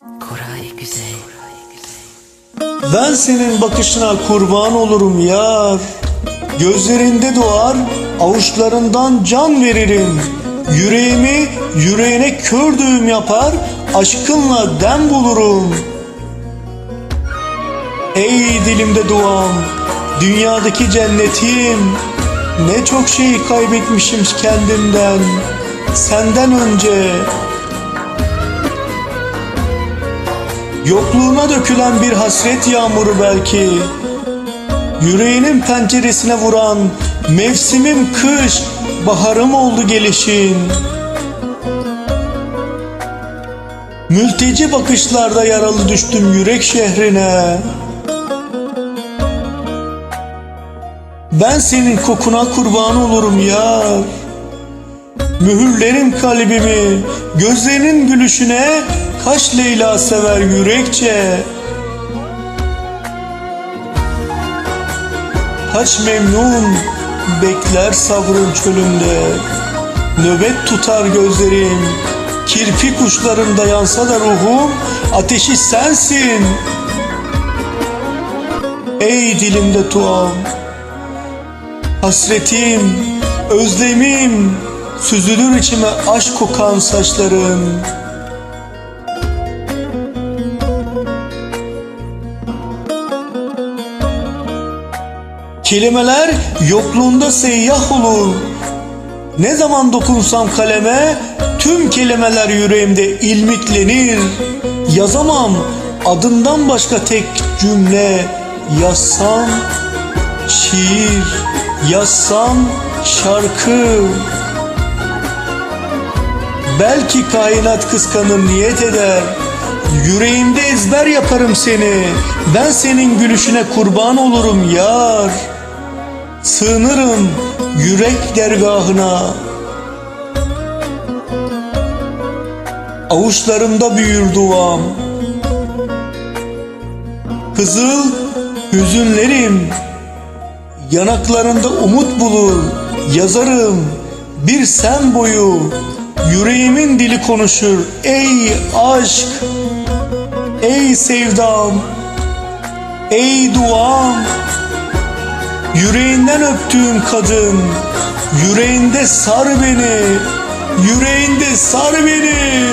Koray Güzel. Ben senin bakışına kurban olurum yar. Gözlerinde doğar, avuçlarından can veririm. Yüreğimi yüreğine kör düğüm yapar, aşkınla dem bulurum. Ey dilimde duam, dünyadaki cennetim. Ne çok şey kaybetmişim kendimden, senden önce. Yokluğuna dökülen bir hasret yağmuru belki. Yüreğinin penceresine vuran Mevsimim kış Baharım oldu gelişin. Mülteci bakışlarda yaralı düştüm yürek şehrine. Ben senin kokuna kurban olurum yar. Mühürlerim kalbimi gözlerinin gülüşüne Kaç Leyla sever yürekçe. Kaç memnun bekler sabrın çölünde. Nöbet tutar gözlerim Kirpi kuşlarında yansa da ruhum Ateşi sensin. Ey dilimde tuğam Hasretim, özlemim Süzülür içime aşk kokan saçların Kelimeler yokluğunda seyyah olur. Ne zaman dokunsam kaleme Tüm kelimeler yüreğimde ilmiklenir. Yazamam adından başka tek cümle. Yazsam şiir Yazsam şarkı. Belki kainat kıskanır niyet eder. Yüreğimde ezber yaparım seni. Ben senin gülüşüne kurban olurum yar Sığınırım yürek dergahına. Avuçlarımda büyür duam. Kızıl hüzünlerim Yanaklarında umut bulur Yazarım bir sen boyu. Yüreğimin dili konuşur Ey aşk Ey sevdam Ey duam Yüreğinden öptüğüm kadın Yüreğinde sar beni Yüreğinde sar beni